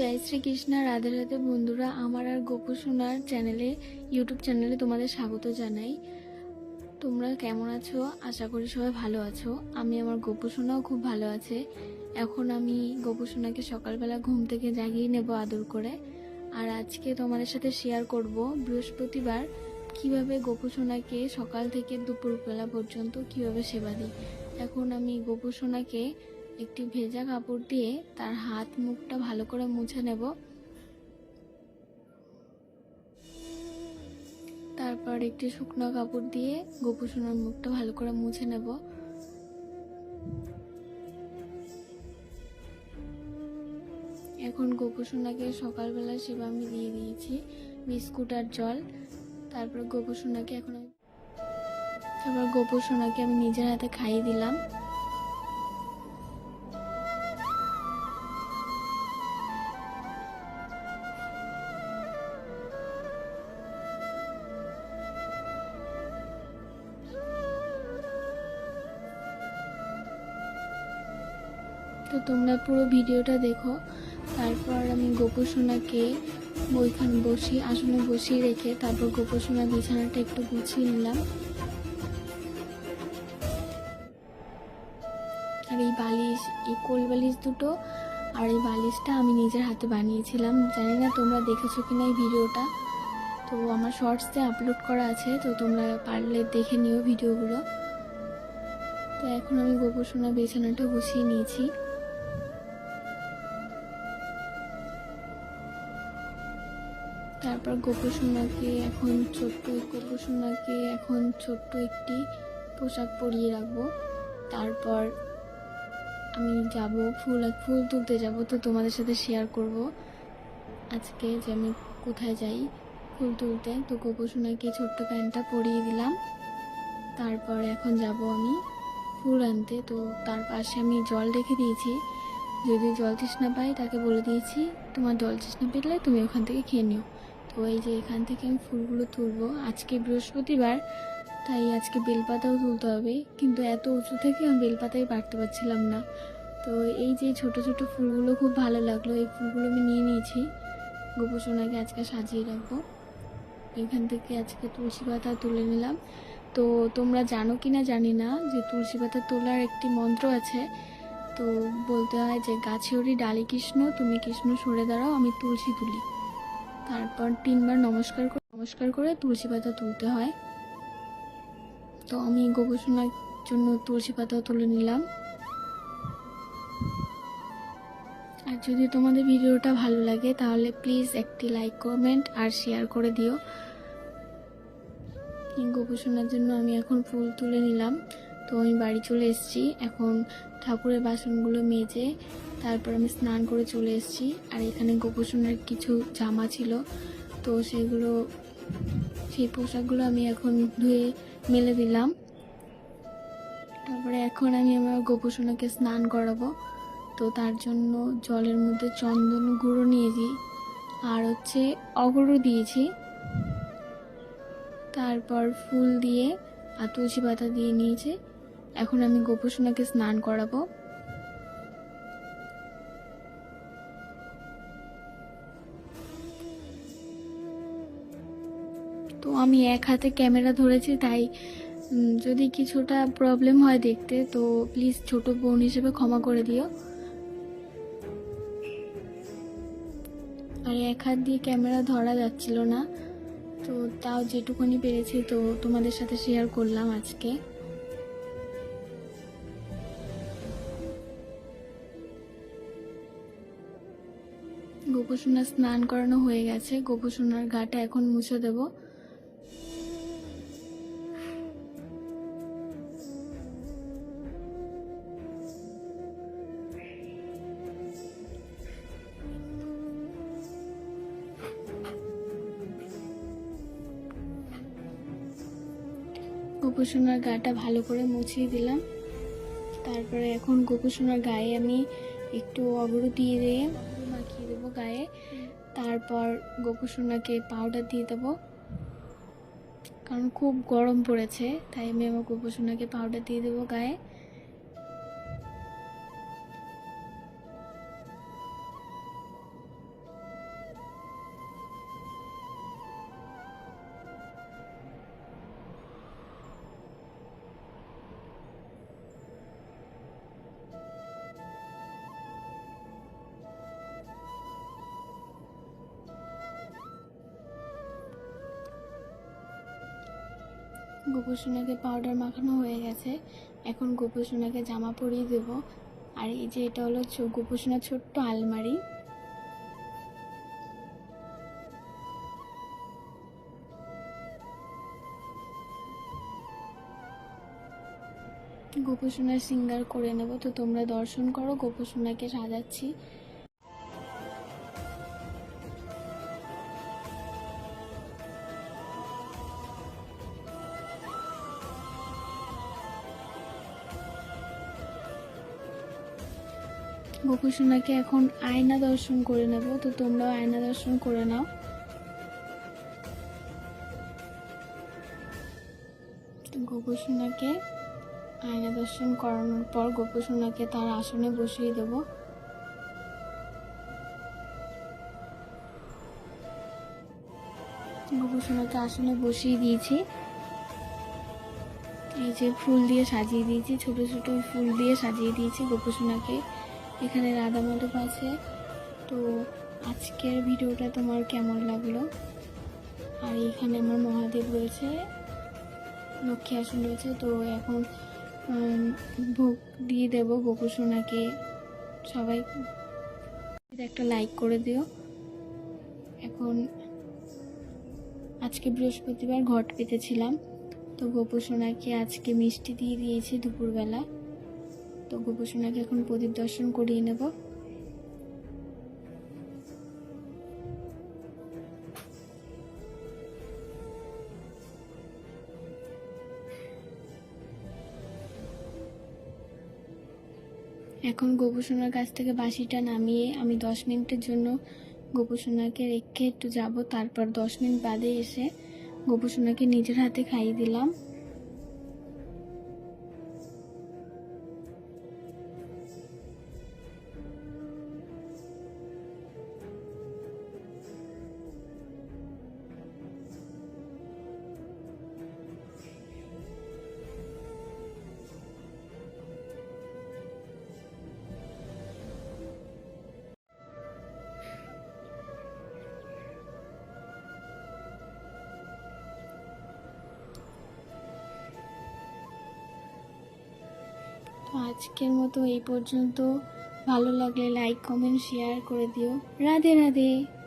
জয় শ্রীকৃষ্ণ, রাধে রাধে বন্ধুরা, আমার আর গোপু সোনার চ্যানেলে ইউটিউব চ্যানেলে তোমাদের স্বাগত জানাই। তোমরা কেমন আছো? আশা করি সবাই ভালো আছো। আমি আমার গোপু সোনাও খুব ভালো আছে। এখন আমি গোপু সোনাকে সকালবেলা ঘুম থেকে জাগিয়ে নেব আদর করে। আর আজকে তোমাদের সাথে শেয়ার করব বৃহস্পতিবার, কীভাবে গোপু সোনাকে সকাল থেকে দুপুরবেলা পর্যন্ত কীভাবে সেবা দিই। এখন আমি গোপু সোনাকে একটি ভেজা কাপড় দিয়ে তার হাত মুখটা ভালো করে মুছে নেব। তারপর একটি শুকনো কাপড় দিয়ে গোপু সোনার মুখটা ভালো করে মুছে নেব। এখন গোপুসোনাকে সকালবেলা সেবা আমি দিয়ে দিয়েছি বিস্কুট আর জল। তারপর গোপুসোনাকে এখন তারপর গোপু সোনাকে আমি নিজের হাতে খাইয়ে দিলাম। তো তোমরা পুরো ভিডিওটা দেখো। তারপর আমি গোপু সোনাকে ওইখানে বসিয়ে আসনে বসিয়ে রেখে তারপর গোপু সোনার বিছানাটা একটু গুছিয়ে নিলাম। আর এই বালিশ, এই কোল বালিশ দুটো আর এই বালিশটা আমি নিজের হাতে বানিয়েছিলাম। জানি না তোমরা দেখেছ কিনা এই ভিডিওটা। তো আমার শর্টসে আপলোড করা আছে, তো তোমরা পারলে দেখে নিও ভিডিওগুলো। তো এখন আমি গোপু সোনা বিছানাটা গুছিয়ে নিয়েছি। তারপর গোপসোনাকে এখন ছোট্ট গোপসোনাকে এখন ছোট্ট একটি পোশাক পরিয়ে রাখব। তারপর আমি যাব ফুল ফুল তুলতে যাব, তো তোমাদের সাথে শেয়ার করব। আজকে যে আমি কোথায় যাই ফুল তুলতে, তো গোপসোনাকে ছোট্ট প্যান্টটা পরিয়ে দিলাম। তারপর এখন যাব আমি ফুল আনতে, তো তার পাশে আমি জল রেখে দিয়েছি। যদি জল তৃষ্ণা পাই তাকে বলে দিয়েছি, তোমার জল তৃষ্ণা পেলে তুমি ওখান থেকে খেয়ে নিও। তো এই যে এখান থেকে আমি ফুলগুলো তুলবো। আজকে বৃহস্পতিবার, তাই আজকে বেলপাতাও তুলতে হবে। কিন্তু এত উঁচু থেকে আমি বেলপাতাই পারতে পারছিলাম না। তো এই যে ছোট ছোট ফুলগুলো খুব ভালো লাগল। এই ফুলগুলো আমি নিয়ে নিয়েছি। গোপসোনাকে আজকে সাজিয়ে রাখব। এখান থেকে আজকে তুলসী পাতা তুলে নিলাম। তো তোমরা জানো কি না জানি না যে তুলসী পাতা তোলার একটি মন্ত্র আছে। তো বলতে হয় যে, গাছে ওরি ডালি কৃষ্ণ, তুমি কৃষ্ণ সরে দাঁড়াও, আমি তুলসী তুলি। তারপর তিনবার নমস্কার করে নমস্কার করে তুলসী পাতা তুলতে হয়। তো আমি গবেষণার জন্য তুলসী পাতা তুলে নিলাম। আর যদি তোমাদের ভিডিওটা ভালো লাগে, তাহলে প্লিজ একটি লাইক, কমেন্ট আর শেয়ার করে দিও। গবেষণার জন্য আমি এখন ফুল তুলে নিলাম। তো আমি বাড়ি চলে এসেছি। এখন ঠাকুরের বাসনগুলো মেজে তারপর আমি স্নান করে চলে এসেছি। আর এখানে গোপোষণের কিছু জামা ছিল। তো সেগুলো, সেই পোশাকগুলো আমি এখন ধুয়ে মেলে দিলাম। তারপরে এখন আমি আমার গোপোষণাকে স্নান করাবো। তো তার জন্য জলের মধ্যে চন্দন গুঁড়ো নিয়েছি আর হচ্ছে অগরু দিয়েছি। তারপর ফুল দিয়ে আর তুলসী পাতা দিয়ে নিয়েছে। এখন আমি গোপোষণাকে স্নান করাবো। তো আমি এক হাতে ক্যামেরা ধরেছি, তাই যদি কিছুটা প্রবলেম হয় দেখতে, তো প্লিজ ছোট বোন হিসেবে ক্ষমা করে দিও। আর এক হাত দিয়ে ক্যামেরা ধরা যাচ্ছিল না, তো তাও যেটুকুনি পেরেছি, তো তোমাদের সাথে শেয়ার করলাম আজকে। গোপসোনা স্নান করানো হয়ে গেছে। গোপসোনার গাটা এখন মুছে দেবো। গোপসোনার গাটা ভালো করে মুছিয়ে দিলাম। তারপরে এখন গোপসোনার গায়ে আমি একটু অগরু দিয়ে দিয়ে গায়ে। তারপর গোকুসুনাকে পাউডার দিয়ে দেবো। কারণ খুব গরম পড়েছে, তাই আমি আমার গোকুসুনাকে পাউডার দিয়ে দেবো গায়ে। গোপসোনাকে পাউডার মাখানো হয়ে গেছে। এখন গোপসোনাকে জামা পরিয়ে দেব। আর এই যে এটা হলো ছো- গোপসোনার ছোট্ট আলমারি। গোপসোনার সিঙ্গার করে নেব। তো তোমরা দর্শন করো, গোপসোনাকে সাজাচ্ছি। গোপসোনাকে এখন আয়না দর্শন করে নেব। তো তোমরাও আয়না দর্শন করে নাও। তো গোপসোনাকে আয়না দর্শন করানোর পর গোপসোনাকে তার আসনে বসিয়ে দেব। গোপসোনাকে আসনে বসিয়ে দিয়েছি। এই যে ফুল দিয়ে সাজিয়ে দিয়েছি, ছোট ছোট ফুল দিয়ে সাজিয়ে দিয়েছি গোপসোনাকে এখানে রাধা মাধব আছে। তো আজকের ভিডিওটা তোমার কেমন লাগল? আর এখানে আমার মহাদেব রয়েছে, লক্ষ্মী আসন রয়েছে, তো এখন ভোগ দিয়ে দেব গোপসোনাকে সবাই একটা লাইক করে দিও। এখন আজকে বৃহস্পতিবার ঘট পেতেছিলাম, তো গোপসোনাকে আজকে মিষ্টি দিয়ে দিয়েছি দুপুরবেলা। তো গোপসোনাকে এখন প্রদীপ দর্শন করিয়ে নেব। এখন গোপসোনার কাছ থেকে বাঁশিটা নামিয়ে আমি দশ মিনিটের জন্য গোপসোনাকে রেখে একটু যাব, তারপর দশ মিনিট বাদে এসে গোপসোনাকে নিজের হাতে খাইয়ে দিলাম। আজকের মতো এই পর্যন্ত। ভালো লাগলে লাইক কমেন্ট শেয়ার করে দিও। রাধে রাধে।